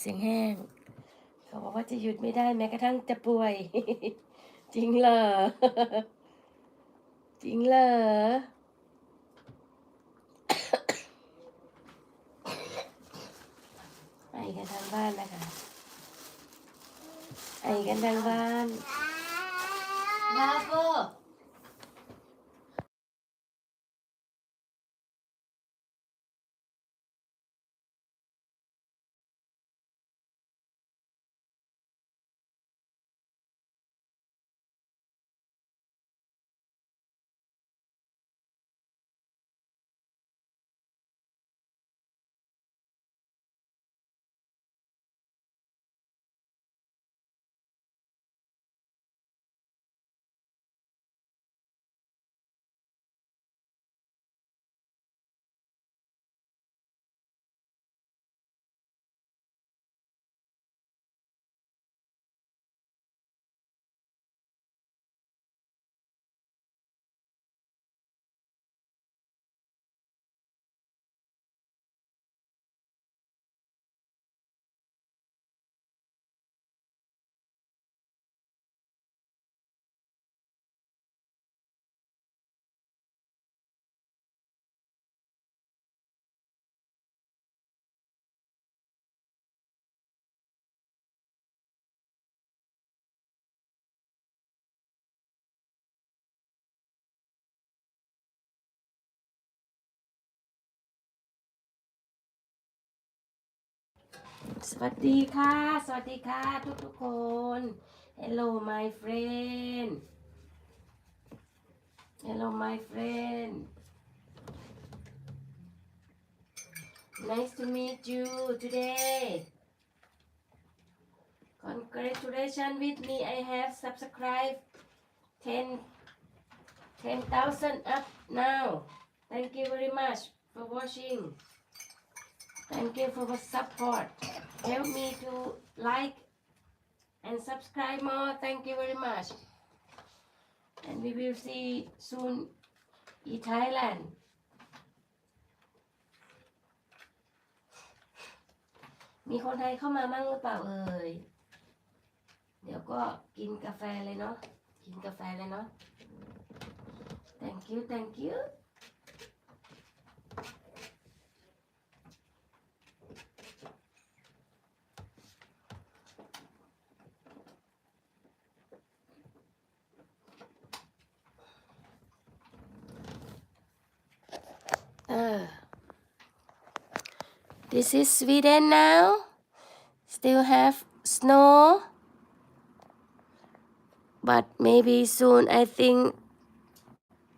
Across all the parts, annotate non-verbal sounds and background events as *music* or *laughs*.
เสียงแห้ง เขาบอกว่าจะหยุดไม่ได้แม้กระทั่งจะป่วย จริงเหรอ จริงเหรอไอกันทางบ้านนะคะ ไอกันทางบ้าน บาโบ สวัสดีค่ะ Hello my friend. Hello my friend. Nice to meet you today. Congratulations with me. I have subscribed 10 10,000 up now. Thank you very much for watching. Thank you for the support. Help me to like and subscribe more. Thank you very much. And we will see soon in Thailand. มีคนไทยเข้ามามั่งหรือเปล่าเอ่ย เดี๋ยวก็กินกาแฟเลยเนาะ กินกาแฟเลยเนาะ thank you thank you This is Sweden now. Still have snow. But maybe soon I think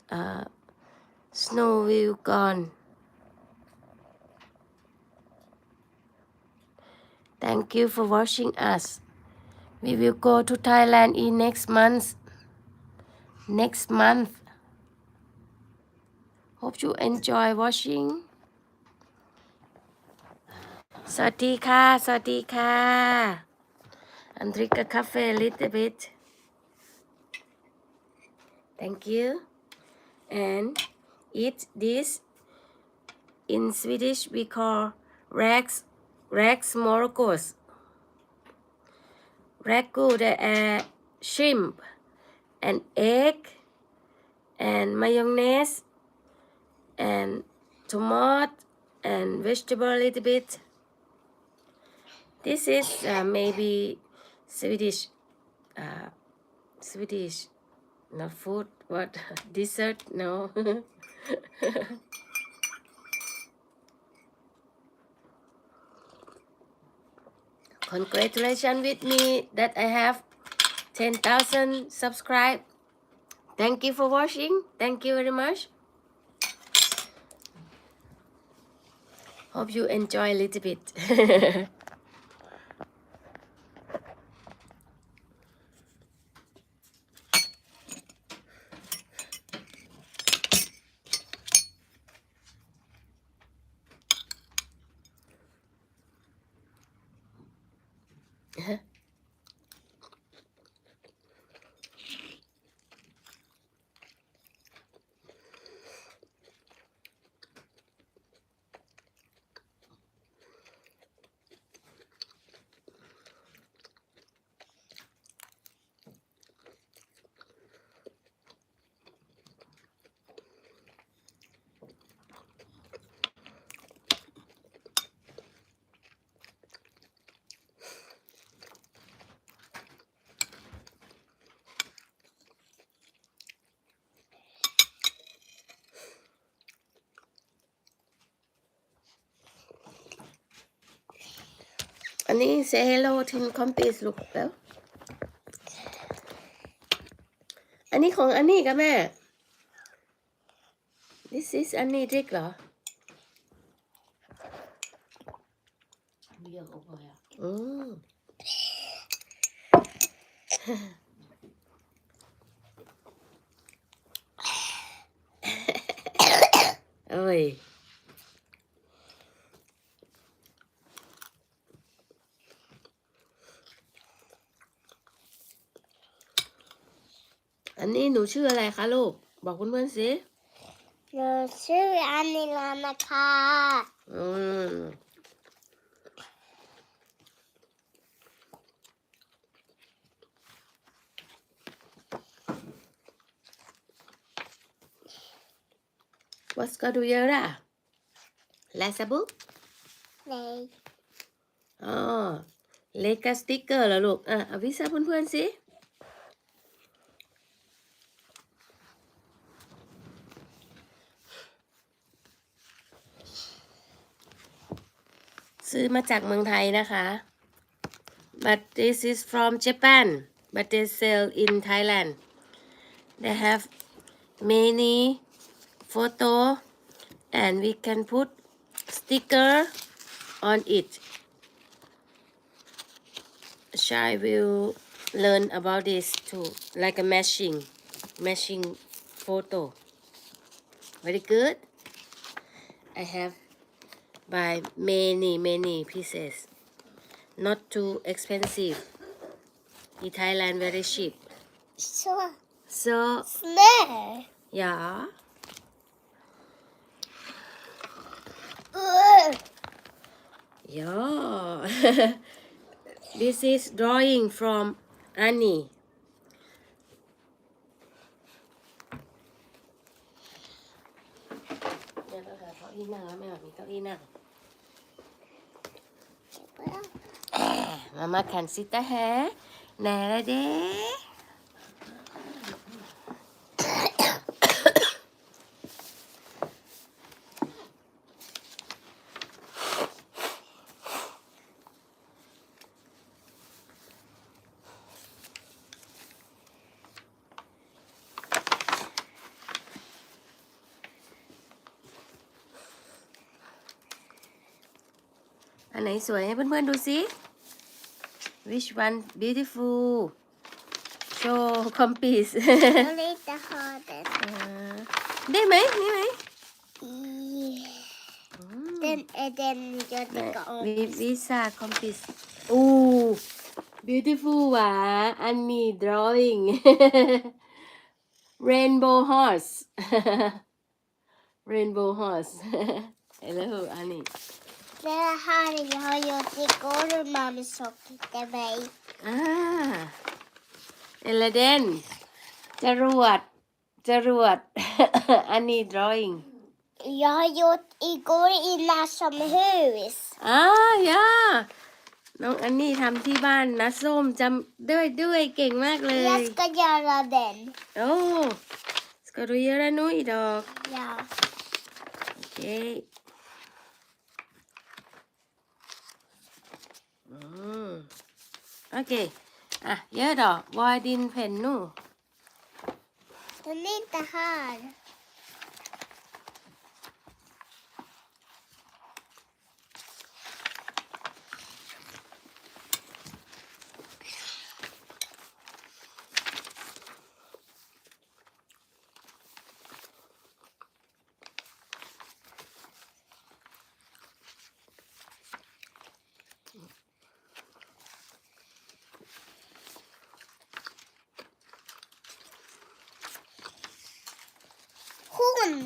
uh, snow will gone. Thank you for watching us. We will go to Thailand in next month. Next month. Hope you enjoy watching. สวัสดีค่ะ สวัสดีค่ะ I'm drink a cafe a little bit thank you. And eat this. In Swedish we call rex rex morcos ragu uh, shrimp and egg and mayonnaise and tomato and vegetable a little bit. This is uh, maybe Swedish, uh, Swedish, not food, what *laughs* dessert? No. *laughs* Congratulations with me that I have 10,000 subscribe. Thank you for watching. Thank you very much. Hope you enjoy a little bit. *laughs* อันนี้ say hello to compis ลูกแล้ว อันนี้ของอันนี้กับแม่ this is อันนี้ดิกเหรอเรียกเอาไปอะอืมเอ้ย หนูชื่ออะไรคะลูก บอกเพื่อนๆสิหนูชื่ออันนิลานะคะอืม Vad ska du göra? Läsa bok? ในอ๋อ leka sticker เหรอลูก อะเอาวิซาเพื่อนๆสิ ซื้อมาจากเมืองไทยนะคะ but this is from Japan but they sell in Thailand they have many photo and we can put sticker on it Shai will learn about this too like a matching matching photo very good I have buy many many pieces not too expensive in Thailand very cheap ชัว so สเน่ yeah เออ yeah *laughs* this is drawing from Annie แม่ต้องหาเก้าอี้นั่งแล้วแม่แบบมีเก้าอี้นั่ง มามาขันซิตาแฮไหน่ละเด้อันไหนสวยให้เพื่อนๆดูสิ Which one beautiful show compass *laughs* อันนี้จะหอเด็ด ได้ไหมนี่ไหม อีเดนเอเดนจะติดกับ วิวิซา compass อู้ beautiful ว่ะอันนี้ drawing *laughs* rainbow horse *laughs* rainbow horse hello อั นนี้ Det här jag har gjort igår och mamma socker till mig. อ่าเอลเดนจรวดจรวด อันนี้ drawing Jag har gjort igår i Näshamhus. อ่าย่าน้องอันนี้ทำที่บ้านนะส้มจำด้วยด้วยเก่งมากเลย Jag ska göra den. โอ้ ska du göra nu idag Ja. okej อื มโอเค อะเยอะดอกวอยดินเพนนู Den är inte här.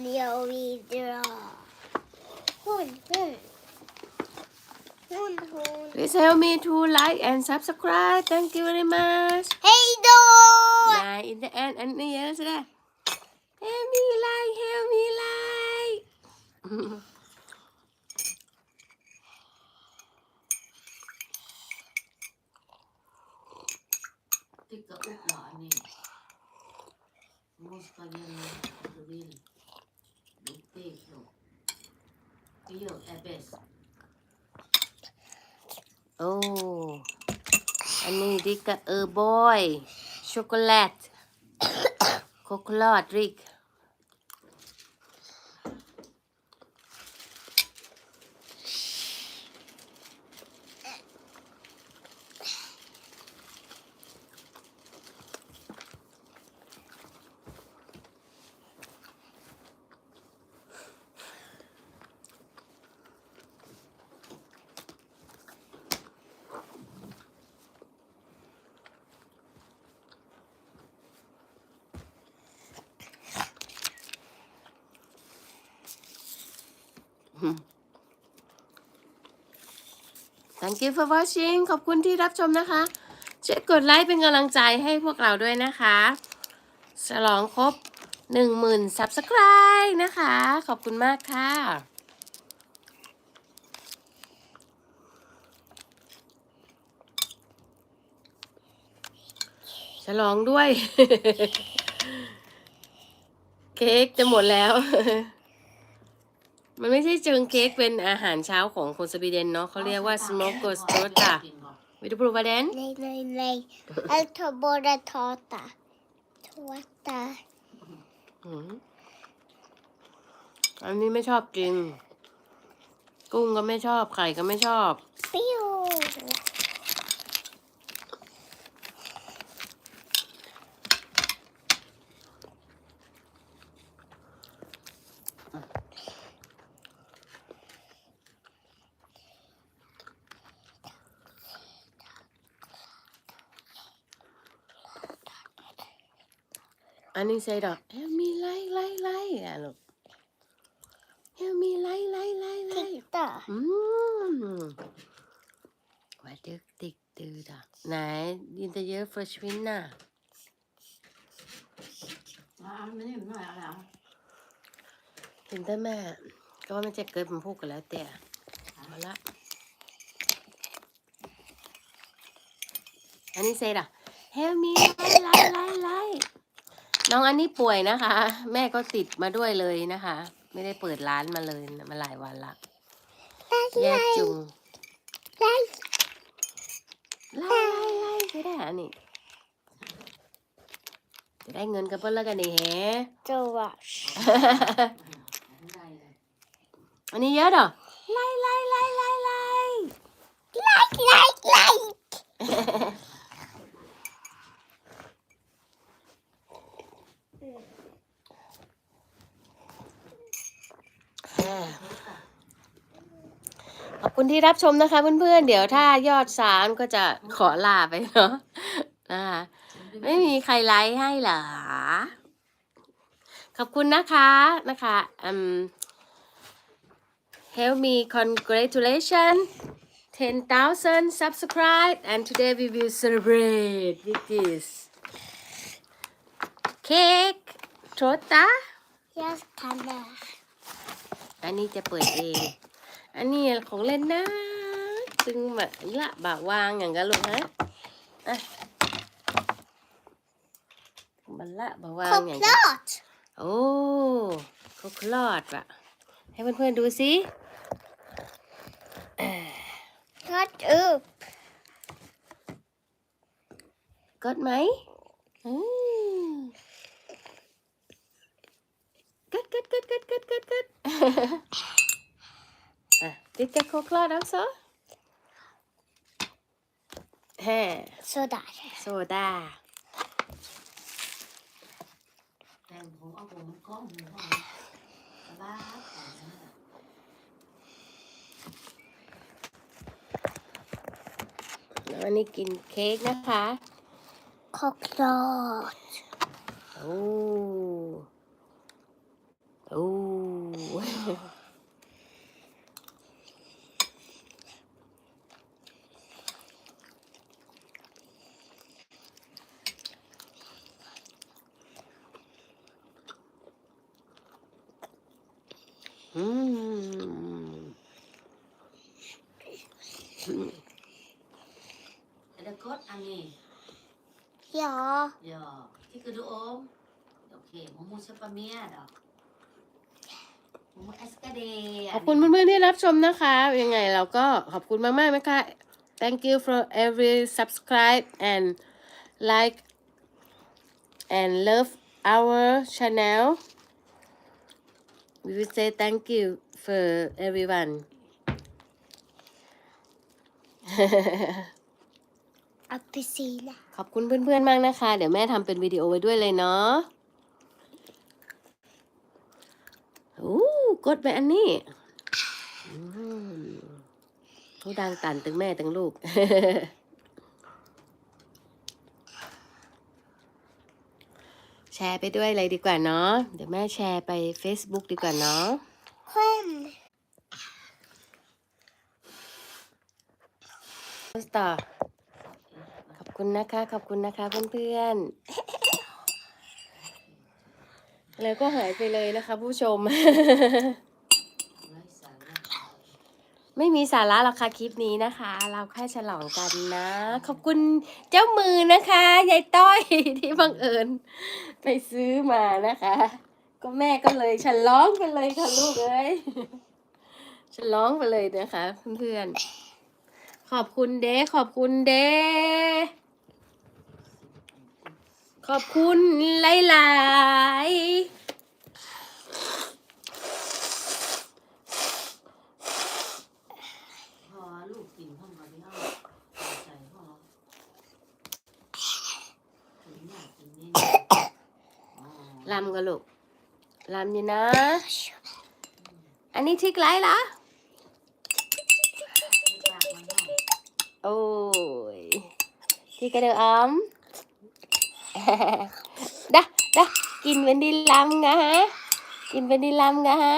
Hon jag vill dra. Hon, hon. Hon, hon. please help me to like and subscribe thank you very much Hej då! Nah, in the end, and ya sudah. Help me like, help me like. ติ๊กกับอุกหลานนี่มูสกาเยนดูวินดูเต้โลกิโยแอเบสโอ้ อันนี้ดิกะเออบอย ช็อกโกแลต โคโคลอดริก Thank you for watching ขอบคุณที่รับชมนะคะช่วยกดไลค์เป็นกำลังใจให้พวกเราด้วยนะคะ ฉลองครบ 10,000 Subscribe นะคะ ขอบคุณมากค่ะฉลองด้วย เค้กจะหมดแล้ว มันไม่ใช่เจิงเค้กเป็นอาหารเช้าของคนสวีเดนเนาะเขาเรียกว่า smoke ghost torta วิดูปรูบาเดน Nej, nej, nej. Jag tar bara tårta. Tårta. อืมอันนี้ไม่ชอบกิน กุ้งก็ไม่ชอบไข่ก็ไม่ชอบ Pew. อันนี้ใส่ดอกเฮลมีไล่ไล่ไล่อะลูกเฮลมีไล่ไล่ไล่ไล่ Titta. อืมว่าดึกติกตือดอะไหนยินแต่เยอะ för kvinna Ja, men nu har jag det. ถึงแต่แม่ ก็ว่ามันจะเกิดมันพูดกันแล้วแต่เอาละอันนี้เซดอะเฮลมีไล่ไล่ไล่ไล่ น้องอันนี้ป่วยนะคะ แม่ก็ติดมาด้วยเลยนะคะ ไม่ได้เปิดร้านมาเลยมาหลายวันละแย่จุง Nej. ไล่ไล่ไล่ใช่ได้อันนี้จะได้เงินกันเพิ่นแล้วกันนี่แฮ Det var อันนี้เยอะเหรอไล่ไล่ไล่ไล่ไล่ like, like, like. ขอบ คุณที่รับชมนะคะเพื่อนๆ เดี๋ยวถ้ายอดสามก็จะขอลาไปเนาะนะคะไม่มีใครไลค์ให้เหรอ ขอบคุณนะคะนะคะอืม help me congratulations 10,000 subscribe and today we will celebrate with this cake torta Jag kan det. อันนี้จะเปิดเอง อันนี้ของเล่นนะ จึงแบบละบาวางอย่างกันลูกฮะอะบันละบาวางอย่างกัน Choklad. โอ้โคคลอดว่ะ ให้เพื่อนๆดูสิ Rätt upp. กดไหมอืมกดกดกดกดกดกดกด อะดิกโคคลอด också แฮ่ Sådär. โซดาแต่ผมเอาผมมันกล้องหัวบ้า แล้วอันนี้กินเค้กนะคะ Choklad. โอ้โอ้ อืม Är det gott, Annie? Ja. Ja. Tycker du om? Okej, mormor köper mer då. Mormor älskar det. ขอบคุณเพื่อนๆที่รับชมนะคะ ยังไงเราก็ขอบคุณมากๆนะคะ thank you for every subscribe and like and love our channel we will say thank you for everyone อัปซีนะขอบคุณเพื่อนๆมากนะคะ เดี๋ยวแม่ทำเป็นวิดีโอไว้ด้วยเลยเนาะโอ้กดไปอันนี้อืมผู้ดังตันตึงแม่ตึงลูกแชร์ไปด้วยเลยดีกว่าเนาะ เดี๋ยวแม่แชร์ไป Facebook ดีกว่าเนาะเพิ่มต่อขอบ คุณนะคะ ขอบคุณนะคะเพื่อนๆ แล้วก็หายไปเลยนะคะ ผู้ชมไร้สาระไม่มีสาระหรอกค่ะคลิปนี้นะคะ เราแค่ฉลองกันนะ ขอบคุณเจ้ามือนะคะยายต้อยที่บังเอิญไปซื้อมานะคะ ก็แม่ก็เลยฉลองไปเลยค่ะลูกเอ้ยฉลองไปเลยนะคะ เพื่อนๆขอบคุณเด้ขอบคุณเด้ ขอบคุณหลายๆพอลูกกินข้ามาที่ห้องใจพ่อถึงอยากกินนี่อ๋อลำก็ลูกลำอยู่นะ อันนี้ทิกไลท์เหรอปากมันเนาะโอ้ยที่กระเดือออม ดะดะกินเป็นดีลำงะฮะกินเป็นดีลำงะฮะ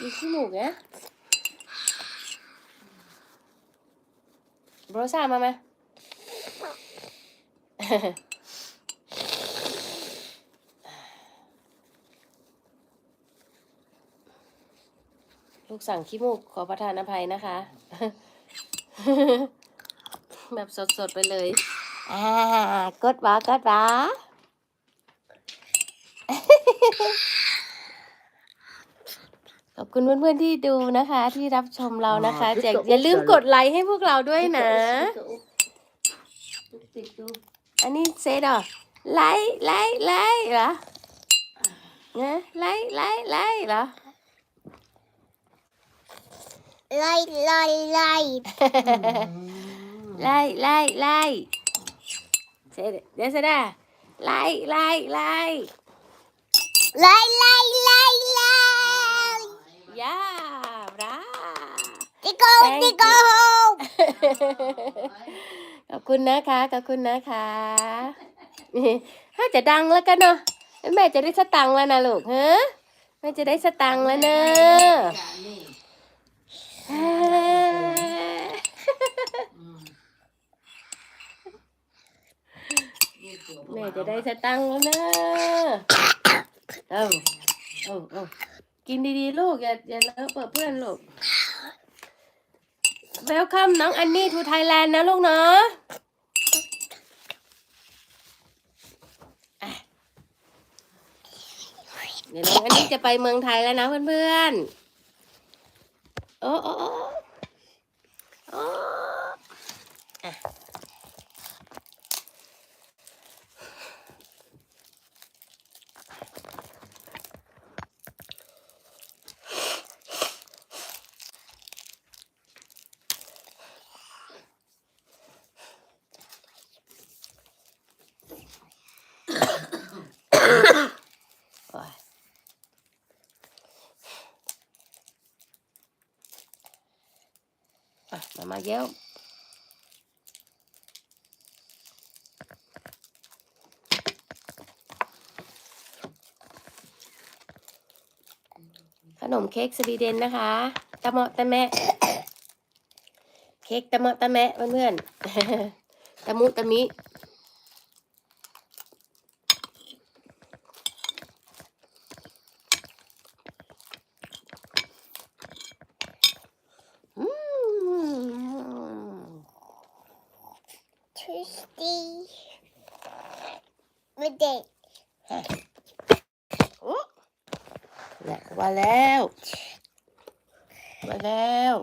มีขี้หมูกนะโบรซ่ามาไหมลูกสั่งขี้มูกขอประทานอภัยนะคะ แบบสดๆไปเลย อ่ากดวะกดวะขอบคุณเพื่อนๆที่ดูนะคะ ที่รับชมเรานะคะอย่าอย่าลืมกดไลค์ให้พวกเราด้วยนะติดดูอันนี้เซดอไลค์ไลค์ไลค์เหรอนะไลค์ไลค์ไลค์เหรอไล่ไล่ไล่ไล่ไล่ไล่ เซดเดี๋ยวเซดาไล่ไล่ไล่ไล่ไล่ไล่ไล่ยาบราติโก้ Thank ติโก้ขอบคุณนะคะ ขอบคุณนะคะถ้าจะดังแล้วกันเนาะ แม่จะได้สตังค์แล้วนะลูกฮะแม่จะได้สตังค์แล้วเนอะ นี่ อ่า อืมลูกตัว แม่จะได้สตังค์แล้วเนะเอ้าเอาเอากินดีๆลูกอย่าอย่าเลอะเปิดเพื่อนลูก Welcome น้องอันนี่ to Thailand นะลูกเนาะอะเดี๋ยวน้องอันนี้จะไปเมืองไทยแล้วนะเพื่อนๆ โอ้โอ้ อะมามาเย้วขนมเค้กสวีเดนนะคะตะเหมาะตะแมะเค้กตะเหมาะตะแมะเพื่อนๆตะมุตะมิ มาแล้ว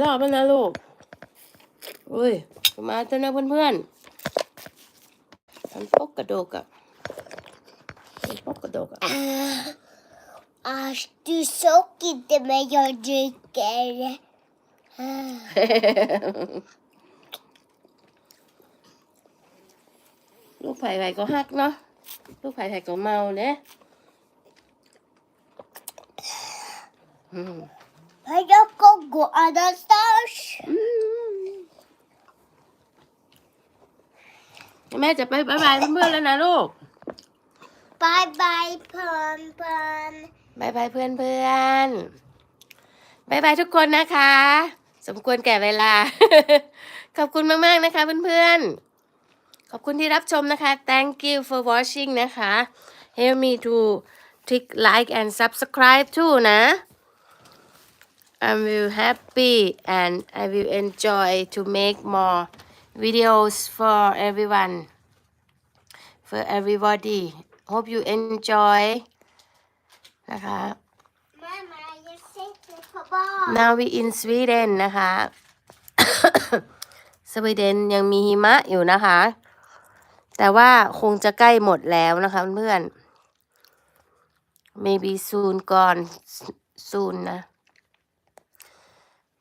รอบแล้วนะลูกอุ้ยมาเจอนะเพื่อนๆมันปกกระโดกอะมันปกกระโดกอะ Ah, du såg inte men jag dricker. Ah. ลูกไผ่ไผ่ก็ฮักเนาะลูกไผ่ไผ่ก็เมาเนี่ยอืม Men jag kan gå annanstans. แม่จะไปบายบายเพื่อนๆแล้วนะลูก Bye bye, Pum Pum. บายบายเพื่อนเพื่อนบายบายทุกคนนะคะ สมควรแก่เวลา ขอบคุณมาก ๆ นะคะเพื่อนๆ ขอบคุณที่รับชมนะคะ thank you for watching นะคะ help me to click like and subscribe too นะ I will happy and I will enjoy to make more videos for everyone for everybody hope you enjoy นะคะ Mamma, jag sitter på barn. now we in Sweden นะคะ สวีเดนยังมีหิมะอยู่นะคะ แต่ว่าคงจะใกล้หมดแล้วนะคะเพื่อนๆ maybe soon gone soon นะ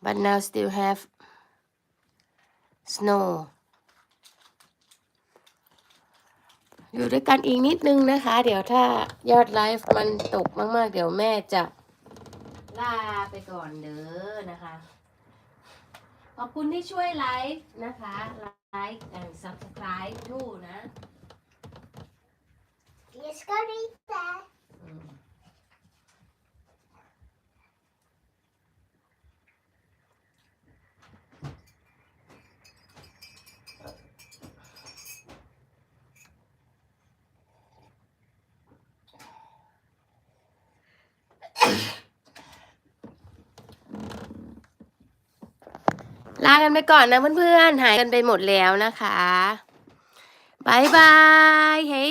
but now still have snow อยู่ด้วยกันอีกนิดนึงนะคะ เดี๋ยวถ้ายอดไลฟ์มันตกมาก ๆ เดี๋ยวแม่จะลาไปก่อนเด้อนะคะ ขอบคุณที่ช่วยไลฟ์นะคะ ไลค์ and subscribe ทูนะ Jag ska rita. อื ลากันไปก่อนนะเพื่อนๆ หายกันไปหมดแล้วนะคะบายบายเฮ้